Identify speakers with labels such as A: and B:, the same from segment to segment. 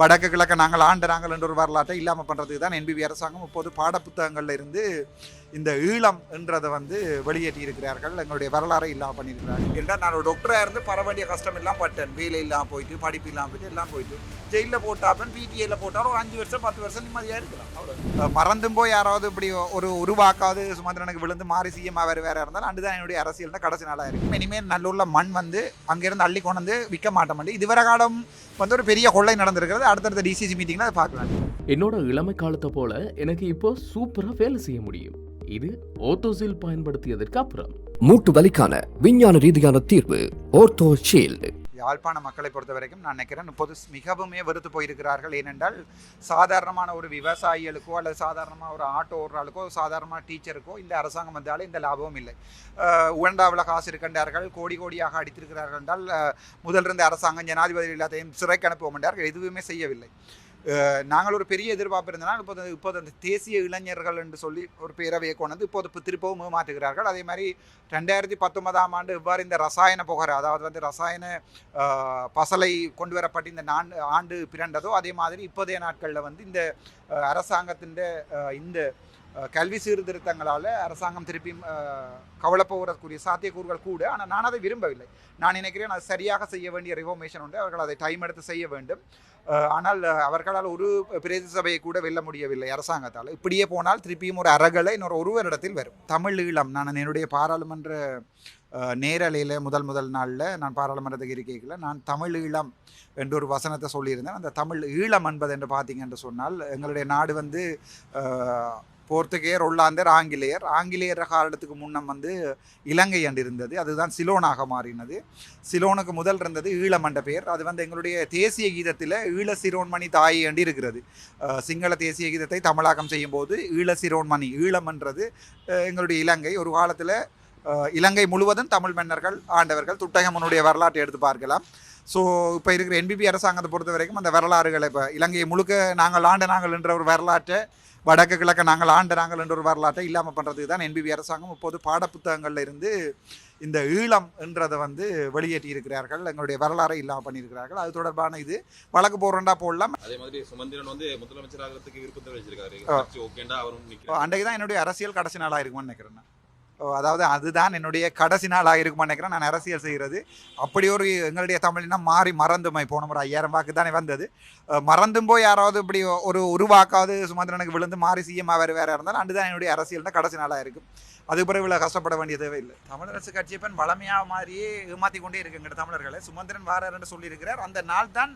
A: வடக்கு கிழக்க நாங்கள் ஆண்டு நாங்கள் என்ற ஒரு வரலாற்றை இல்லாமல் பண்ணுறதுக்கு தான் என்பிபி அரசாங்கம் இப்போது பாடப்புத்தகங்களில் இருந்து இந்த ஈழம் என்றதை வந்து வெளியேற்றி இருக்கிறார்கள். எங்களுடைய வரலாறை இல்லாமல் பண்ணியிருக்கிறார்கள். என்றால் நான் ஒரு டாக்டராக இருந்து பர வேண்டிய கஷ்டம் எல்லாம் பட்டேன். வேலை இல்லாமல் போயிட்டு படிப்பு இல்லாமல் போயிட்டு எல்லாம் போயிட்டு. ஜெயிலில் போட்டாப்பன் பிடிஏல போட்டாலும் ஒரு அஞ்சு வருஷம் பத்து வருஷம் நிம்மதியாக இருக்கலாம். அவ்வளோ மறந்தும் போய் யாராவது இப்படி ஒரு உருவாக்காது சுமந்திரனுக்கு விழுந்து மாறி சிஎம் வேறு வேறு இருந்தாலும் அண்டுதான் என்னுடைய அரசியல். தான் கடைசி நாளாக இருக்கும். இனிமேல் நல்லூரில் மண் வந்து அங்கேருந்து அள்ளி கொண்டு வந்து விற்க மாட்டோம். இதுவரை காலம் வந்து ஒரு பெரிய கொள்ளை நடந்திருக்கிறது. அடுத்தடுத்த டிசிசி மீட்டிங்கில் அதை பார்க்கலாம்.
B: என்னோட இளமை காலத்தை போல எனக்கு இப்போ சூப்பரா வேலை செய்ய முடியும். இது ஓத்தோசில் பயன்படுத்தியதற்கு அப்புறம்.
C: மூட்டு வலிக்கான விஞ்ஞான ரீதியான தீர்வு ஓர்த்தோ ஷீல்டு
A: யாழ்ப்பாண மக்களை பொறுத்த வரைக்கும் நான் நினைக்கிறேன் இப்போது மிகவுமே வெறுத்து போயிருக்கிறார்கள். ஏனென்றால் சாதாரணமான ஒரு விவசாயிகளுக்கோ அல்லது சாதாரணமாக ஒரு ஆட்டோ ஓடுறாளுக்கோ சாதாரணமாக டீச்சருக்கோ இந்த அரசாங்கம் வந்தாலும் இந்த லாபமும் இல்லை. உகண்டாவில் காசு இருக்கின்றார்கள். கோடி கோடியாக அடித்திருக்கிறார்கள் என்றால் முதலிருந்த முதல் இருந்த அரசாங்கம் ஜனாதிபதி எல்லாத்தையும் சிறைக்கு அனுப்புவோம் என்றார்கள் எதுவுமே செய்யவில்லை. நாங்கள் ஒரு பெரிய எதிர்பார்ப்பு இருந்தனால் இப்போது இப்போது அந்த தேசிய இளைஞர்கள் என்று சொல்லி ஒரு பேரவையை கொண்டு இப்போது இப்போ திருப்பவும் மாற்றுகிறார்கள் அதே மாதிரி ரெண்டாயிரத்தி பத்தொன்பதாம் ஆண்டு இவ்வாறு இந்த ரசாயன புகார் அதாவது வந்து ரசாயன பசலை கொண்டு வரப்பட்டு இந்த நான் ஆண்டு பிறண்டதோ அதே மாதிரி இப்போதைய நாட்களில் வந்து இந்த அரசாங்கத்தின் இந்த கல்வி சீர்திருத்தங்களால் அரசாங்கம் திருப்பி கவலைப்போகிறதுக்குரிய சாத்தியக்கூறுகள் கூட. ஆனால் நான் அதை விரும்பவில்லை. நான் நினைக்கிறேன் அது சரியாக செய்ய வேண்டிய ரிஃபர்மேஷன் உண்டு. அவர்கள் அதை டைம் எடுத்து செய்ய வேண்டும். ஆனால் அவர்களால் ஒரு பிரதி சபையை கூட வெல்ல முடியவில்லை அரசாங்கத்தால். இப்படியே போனால் திருப்பியும் ஒரு அரகலை இன்னொரு ஒருவரிடத்தில் வரும். தமிழ் ஈழம் நான் என்னுடைய பாராளுமன்ற நேரலையில் முதல் முதல் நாளில் நான் பாராளுமன்றத்துக்கு இருக்கையில் நான் தமிழ் ஈழம் என்ற ஒரு வசனத்தை சொல்லியிருந்தேன். அந்த தமிழ் ஈழம் என்பது என்று பார்த்தீங்க என்று சொன்னால் எங்களுடைய நாடு வந்து போர்த்துகேயர் ஒல்லாந்தர் ஆங்கிலேயர். ஆங்கிலேயர் காலத்துக்கு முன்னம் வந்து இலங்கை என்று இருந்தது. அதுதான் சிலோனாக மாறினது. சிலோனுக்கு முதல் இருந்தது ஈழம் என்ற பெயர். அது வந்து எங்களுடைய தேசிய கீதத்தில் ஈழ சிரோன்மணி தாய் என்று இருக்கிறது. சிங்கள தேசிய கீதத்தை தமிழாக்கம் செய்யும்போது ஈழ சிரோன்மணி ஈழம் என்றது எங்களுடைய இலங்கை. ஒரு காலத்தில் இலங்கை முழுவதும் தமிழ் மன்னர்கள் ஆண்டவர்கள் துட்டகமனுடைய வரலாற்றை எடுத்து பார்க்கலாம். ஸோ இப்போ இருக்கிற என்பிபி அரசாங்கத்தை பொறுத்த வரைக்கும் அந்த வரலாறுகளை இப்போ இலங்கையை முழுக்க நாங்கள் ஆண்ட நாங்கள் என்ற ஒரு வரலாற்றை வடக்கு கிழக்க நாங்கள் ஆண்ட நாங்கள் என்ற ஒரு வரலாற்றை இல்லாமல் பண்ணுறதுக்கு தான் என்பிபி அரசாங்கம் இப்போது பாடப்புத்தகங்கள்ல இருந்து இந்த ஈழம் என்றதை வந்து வெளியேற்றி இருக்கிறார்கள். எங்களுடைய வரலாறை இல்லாமல் பண்ணியிருக்கிறார்கள். அது தொடர்பான இது வழக்கு போடுறண்டா போடலாம்.
D: அதே மாதிரி சுமந்திரன் வந்து முதலமைச்சர் ஆகிறதுக்கு விருப்பத்தை வச்சிருக்காரு.
A: அன்றைக்கு தான் என்னுடைய அரசியல் கடைசி நாளாக இருக்கும்னு நினைக்கிறேன் அதாவது அதுதான் என்னுடைய கடைசி நாளாக இருக்கும்னு நினைக்கிறேன். நான் அரசியல் செய்கிறது. அப்படி ஒரு எங்களுடைய தமிழினம் மாறி மறந்துமை போன முறை ஐயாயிரம் வாக்கு தானே வந்தது. மறந்தும் போய் யாராவது இப்படி ஒரு உருவாக்காவது சுமந்திரனுக்கு விழுந்து மாறி சிஎம்மா வேறு வேறு இருந்தாலும் அண்டு தான் என்னுடைய அரசியல் தான் கடைசி நாளாக இருக்கும். அது பிறகு இவ்வளோ கஷ்டப்பட வேண்டிய தேவையில்லை தமிழரசு கட்சியப்பன் பெண் வளமையாக மாதிரியே ஏமாற்றி கொண்டே இருக்குங்கிற தமிழர்களை. சுமந்திரன் வாராருன்னு சொல்லியிருக்கிறார். அந்த நாள் தான்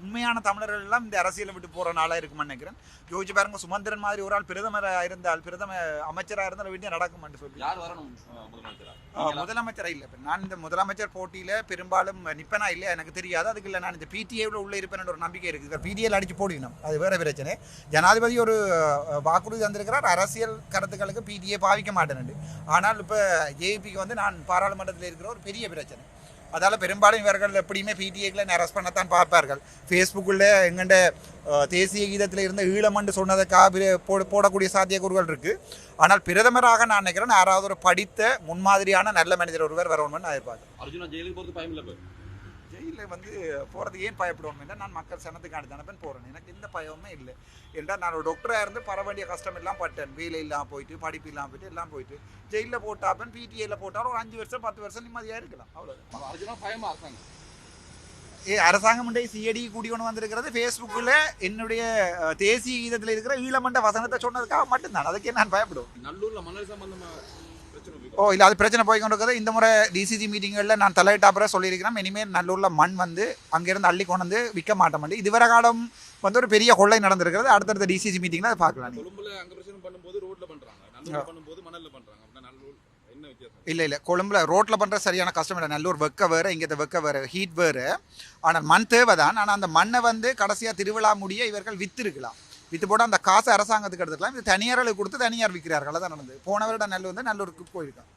A: உண்மையான தமிழர்கள் எல்லாம் இந்த அரசியலை விட்டு போகிற நாளாக இருக்கும்னு நினைக்கிறேன். யோசிச்சு பாருங்க சுமந்திரன் மாதிரி ஒரு ஆள் பிரதமராக இருந்தால் பிரதம அமைச்சராக இருந்தால் வேண்டிய நடக்கும்னு சொல்லி.
D: யார் வரணும் ஆ, முதலமைச்சரா?
A: ஆ, முதலமைச்சரா இல்லை. இப்ப நான் இந்த முதலமைச்சர் போட்டியில பெரும்பாலும் நிப்பனா இல்லையா எனக்கு தெரியாது. அதுக்கு இல்லை நான் இந்த பிடிஏவில் உள்ள இருப்பேன் ஒரு நம்பிக்கை இருக்குது. பிடிஏல அடிச்சு போடணும். அது வேற பிரச்சனை. ஜனாதிபதி ஒரு வாக்குறுதி தந்திருக்கிறார். அரசியல் கருத்துக்களுக்கு பிடிஏ பாவிக்க மாட்டேன் ஆனால் இப்போ ஜேபிக்கு வந்து நான் பாராளுமன்றத்தில் இருக்கிற ஒரு பெரிய பிரச்சனை. அதால் பெரும்பாலும் இவர்கள் எப்படியுமே பிடிஏக்களை அரெஸ்ட் பண்ணத்தான் பார்ப்பார்கள். ஃபேஸ்புக்கில் எங்கண்ட தேசிய கீதத்தில் இருந்த ஈழமண்டு சொன்னதுக்காக போட போடக்கூடிய சாத்தியக்கூறுகள் இருக்குது ஆனால் பிரதமராக நான் நினைக்கிறேன் யாராவது ஒரு படித்த முன்மாதிரியான நல்ல மனிதர் ஒருவர் வரணும்னு நான் எதிர்பார்க்கிறேன்.
D: இல்ல
A: வந்து போகிறதுக்கு ஏன் பயப்படுவோம் என்றால் நான் மக்கள் சனத்துக்கு அனுப்பின போகிறேன் எனக்கு எந்த பயமுமே இல்லை. என்றால் நான் ஒரு டாக்டராக இருந்து பர வேண்டிய கஷ்டம் எல்லாம் பட்டேன். வேலை இல்லாமல் போயிட்டு படிப்பு இல்லாமல் போயிட்டு எல்லாம் போயிட்டு. ஜெயிலில் போட்டாப்பன் பிடிஏல போட்டாலும் ஒரு அஞ்சு வருஷம் பத்து வருஷம் நிம்மதியாக இருக்கலாம். அவ்வளோ
D: அர்ஜுனா பயமா இருக்காங்க.
A: ஏ அரசாங்கம் இன்றைய சிஐடி கூடி கொண்டு வந்திருக்கிறது. ஃபேஸ்புக்கில் என்னுடைய தேசிய கீதத்தில் இருக்கிற ஈழமண்ட வசனத்தை சொன்னதுக்காக மட்டும்தான். அதுக்கே நான் பயப்படுவேன்.
D: நல்லூர்ல மணல் சம்பந்தமா பிரச்சனை இருக்கு.
A: ஓ இல்லை அது பிரச்சனை போய் கொண்டு இருக்குது இந்த முறை டிசிசி மீட்டிங்களில் நான் தலையிட்ட அப்புறம் சொல்லியிருக்கிறேன். இனிமேல் நல்லூரில் மண் வந்து அங்கேருந்து அள்ளி கொண்டு வந்து விற்க மாட்டோம் இதுவரை காலம் வந்து ஒரு பெரிய கொள்ளை நடந்திருக்கிறது. அடுத்தடுத்த டிசிசி மீட்டிங்கில் அதை பார்க்கலாம். இல்லை இல்லை. கொழும்புல ரோட்டில் பண்ணுற சரியான கஷ்டம் இல்லை. நல்லூர் வெக்க வேறு இங்கே வெக்க வேறு ஹீட் வேறு. ஆனால் மண் தேவை தான் ஆனால் அந்த மண்ணை வந்து கடைசியாக திருவிழா முடிய இவர்கள் விற்றுருக்கலாம் வித்து போட்டால் அந்த காசை அரசாங்கத்துக்கு எடுத்துக்கலாம். இது தனியார்களுக்கு கொடுத்து தனியார் விற்கிறார்கள். அதான் நடந்தது. போன வருடம் நெல் வந்து நல்லூருக்கு போயிருக்கான்